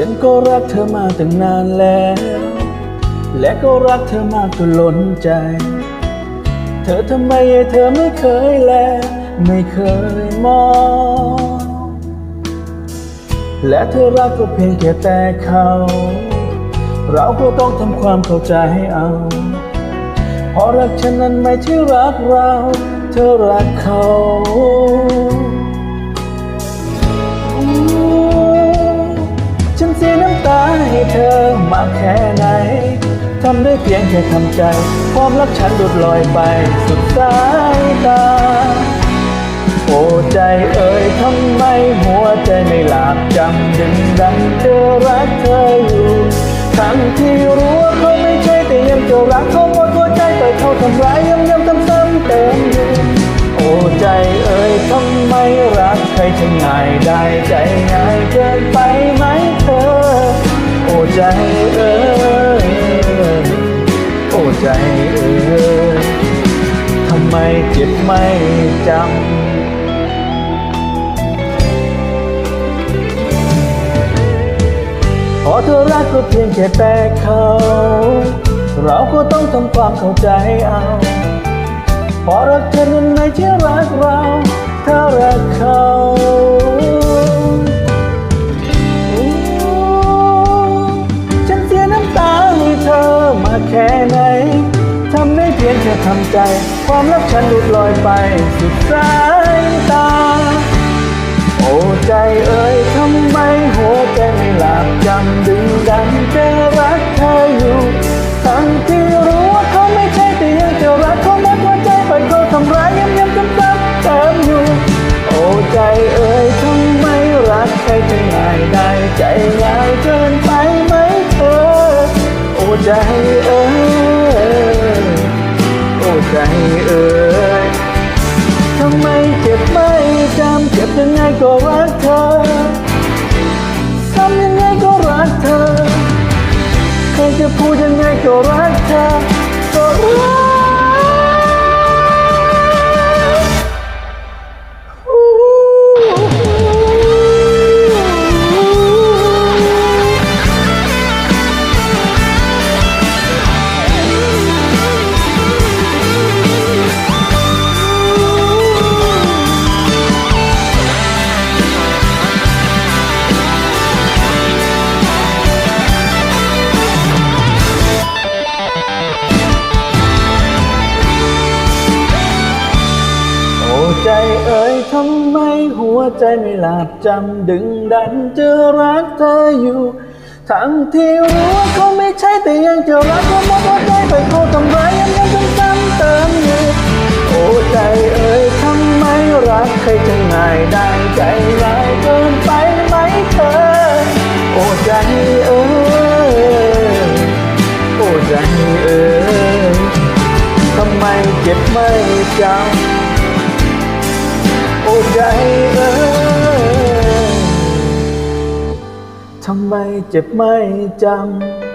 ฉันก็รักเธอมาตั้งนานแล้ว และก็รักเธอมากจนล้นใจ เธอทำไมเธอไม่เคยแล ไม่เคยมอง และเธอรักก็เพียงแค่แต่เขา เราก็ต้องทำความเข้าใจให้เอา เพราะรักฉันนั้นไม่ใช่รักเรา เธอรักเขาากแค่ไหนทำได้เพียงแค่ทำใจ ความรักฉันหลุดลอยไปสุดสายตา โอ้ใจเอ่ยทำไมหัวใจไม่หลับจำดึงดันเธอรักเธออยู่ทั้งที่รู้ว่าเขาไม่ใช่แต่ยังจะรักเขาหมดหัวใจแต่เขาทำร้ายย้ำย้ำซ้ำซ้ำเติมอยู่โอ้ใจเอ่ยทำไมรักใครจะง่ายได้ใจง่ายเกินไป ใจเอ่ยโอ้ใจเอ่ยทำไมเจ็บไม่จำพอเธอรักก็เพียงแค่แต่เขา เราก็ต้องทำความเข้าใจเอา พอรักเธอนั้นไม่ใช่รักเรา ถ้ารักเขาียงแค่ทำใจ ความรักฉันหลุดลอยไปสุดสายตา โอ้ใจเอ่ยทำไมหัวใจไม่หลับจำดึงดันจะรักเธออยู่ทั้งที่รู้ว่าเขาไม่ใช่แต่ยังจะรักเขาหมดหัวใจไปเขาทำร้ายย้ำย้ำซ้ำซ้ำเติมอยู่ โอ้ใจเอ่ยทำไมรักใครจะง่ายได้ใจง่ายเกินไปไหมเธอ โอ้ใจ โอ้ใจเอ่ยทำไมเจ็บไม่จำเจ็บยังไงก็รักเธอทำยังไงก็รักเธอ ใครจะพูดยังไงก็รักเธอ ใจเอ่ยทำไมหัวใจไม่หลับจำดึงดันจะรักเธออยู่ ทั้งที่รู้ว่าเขาไม่ใช่แต่ยังจะรักเขาหมดหัวใจไปเขาทำร้ายยังยังซ้ำเติมอยู่โอ้ใจเอ่ยทำไมรักใครจะง่ายได้ใจง่ายเกินไปไหมเธอ โอ้ใจ ใจเอ้ยทำไมเจ็บไม่จำ